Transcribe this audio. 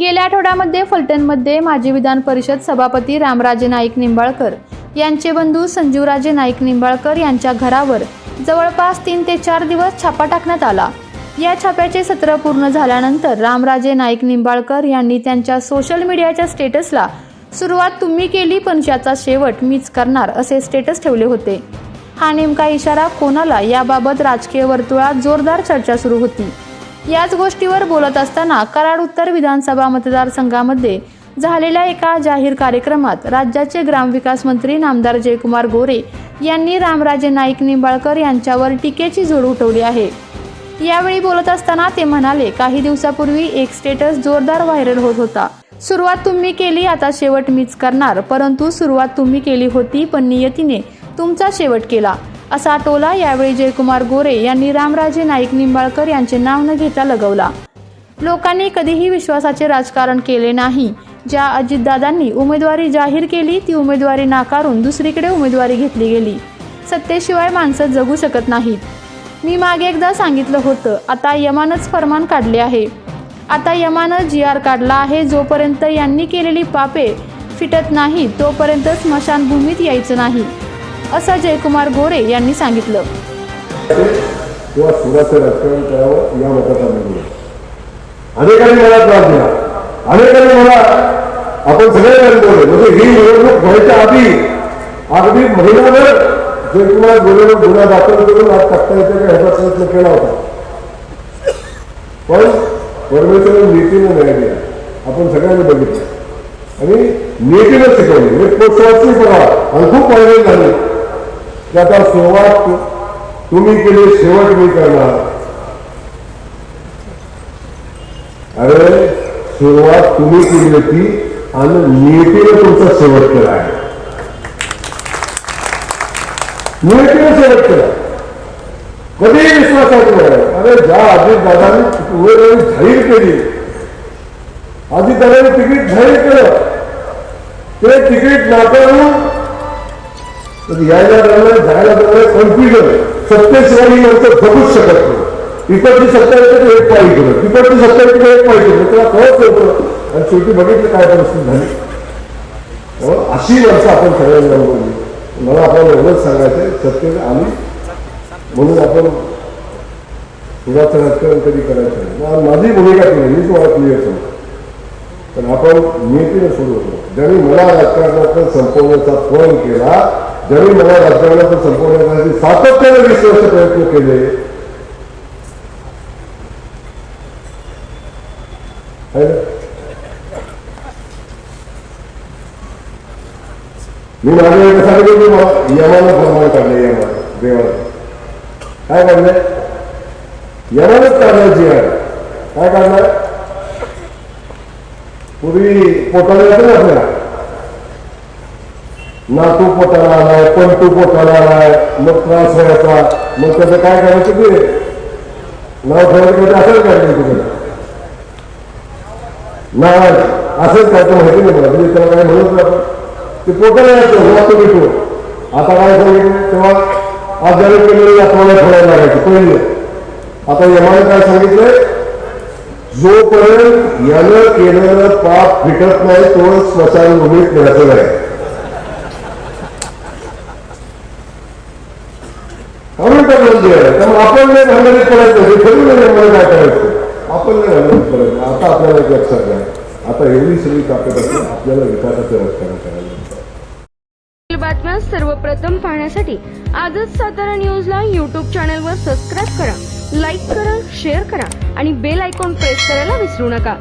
गेल्या आठवड्यामध्ये फलटणमध्ये माजी विधान परिषद सभापती रामराजे नाईक निंबाळकर यांचे बंधू संजीवराजे नाईक निंबाळकर यांच्या घरावर जवळपास तीन ते चार दिवस छापा टाकण्यात आला. या छाप्याचे सत्र पूर्ण झाल्यानंतर रामराजे नाईक निंबाळकर यांनी त्यांच्या सोशल मीडियाच्या स्टेटसला सुरुवात तुम्ही केली पण याचा शेवट मीच करणार असे स्टेटस ठेवले होते. हा नेमका इशारा कोणाला? याबाबत राजकीय वर्तुळात जोरदार चर्चा सुरू होती. याच गोष्टीवर बोलत असताना कराड उत्तर विधानसभा मतदारसंघामध्ये झालेल्या एका जाहीर कार्यक्रमात राज्याचे ग्रामविकास मंत्री नामदार जयकुमार गोरे यांनी रामराजे नाईक निंबाळकर यांच्यावर टीकेची झोड उठवली आहे. यावेळी बोलत असताना ते म्हणाले काही दिवसापूर्वी एक स्टेटस जोरदार व्हायरल होत होता. सुरुवात तुम्ही केली आता शेवट मीच करणार. परंतु सुरुवात तुम्ही केली होती पण नियतीने तुमचा शेवट केला. असा टोला यावेळी जयकुमार गोरे यांनी रामराजे नाईक निंबाळकर यांचे नाव न घेता लगवला. लोकांनी कधीही विश्वासाचे राजकारण केले नाही. ज्या अजितदादांनी उमेदवारी जाहीर केली ती उमेदवारी नाकारून दुसरीकडे उमेदवारी घेतली गेली. सत्तेशिवाय माणसं जगू शकत नाहीत. मी मागे एकदा सांगितलं होतं आता यमानच फरमान काढले आहे. आता यमानं जी आर काढला आहे जोपर्यंत यांनी केलेली पापे फिटत नाही तोपर्यंत स्मशानभूमीत यायचं नाही. असं जयकुमार गोरे यांनी सांगितलं. किंवा सुराचं राजकारण करावं या मतदारांनी अनेकांनी मला त्रास दिला. अनेकांनी मला आपण सगळ्यांनी बोलले म्हणजे ही निवडणूक व्हायच्या आधी अगदी महिनाभर जयकुमार गोरेवर गुन्हा दाखल करून आज टाकता येते का ह्याचा प्रयत्न केला होता. पण परमेश्वर नीतीने न्याय दिला. आपण सगळ्यांनी बघितलं. आणि नीतीनं शिकवली. म्हणजे पोचवाची बघा आणि खूप फायदे झाली. त्याचा सुरुवात तुम्ही केली शेवट मी करणार. अरे सुरुवात तुम्ही केली होती आणि नियतीने तुमचा शेवट केला आहे. नियतीने शेवट केला. कधीही विश्वासात नाही अरे ज्या अजित दादांनी उमेदवारी जाहीर केली. अजित दादांनी तिकीट जाहीर केलं. ते तिकीट नाकारून यायला दरम्यान जायला दरम्यान कन्फ्युजन सत्तेशिवाय नंतर बघूच शकत नाही. इकडची सत्ता येते एक पाहिजे केलं तिकडची सत्ता येते एक पाहिजे केलं त्याला कळत होतं आणि शेवटी बघितलं काय परिस्थिती झाली. हो, अशी माणसं आपण सगळ्यांना बोलली मला आपल्याला एवढंच सांगायचं सत्तेने आम्ही म्हणून आपण सुरुवातचं राजकारण कधी करायचं नाही. माझी भूमिका केली मी तुम्हाला क्लिअर सांगतो. पण आपण नियतीने सुरू होतो. ज्यांनी मला राजकारणातून संपवण्याचा फोन केला ज्यावेळी मला राजकारणातून संपवण्यासाठी सातत्याने वीस वर्ष प्रयत्न केले मी माझ्या एका सांगितलं की मला यमानं प्रमाण काढले यमा देवाला. काय काढले? यमानच काढलं जीवन काय काढलं? पूर्वी पोटाला येतं ना आपल्या नातू पोटाला आलाय पंटू पोटाला आलाय. मग त्रास व्हायचा मग त्याचं काय करायचं की नाव ठेवायचं म्हणजे असंच काढलं तिकडे नाव असंच काय तर माहिती नाही मला. म्हणजे त्याला काय म्हणत नाही ते पोटाला यायचं नातू भेटू आता काय सांगितलं? तेव्हा आजारी ज्याने केलेली आत्माला ठेवायला लागायची पहिले. आता यमाने काय सांगितलंय? जोपर्यंत यानं केलेलं पाप फिटत नाही तो स्मशानभूमीत न्यायचं नाही. म्हणून त्या बंदी आहे. त्यामुळे आपण नाही भांडणीत पडायचं हे ठरवून नाही मला काय करायचं? आपण नाही भांडणीत पडायचं आता आपल्याला एक लक्षात घ्या. आता एवढी सगळी ताकद असून आपल्याला विकासाचं राजकारण करायला बातम्या सर्वप्रथम पाहण्यासाठी आजच सातारा न्यूजला यूट्यूब चॅनलवर सबस्क्राईब करा लाईक करा शेअर करा आणि बेल आयकॉन प्रेस करायला विसरू नका.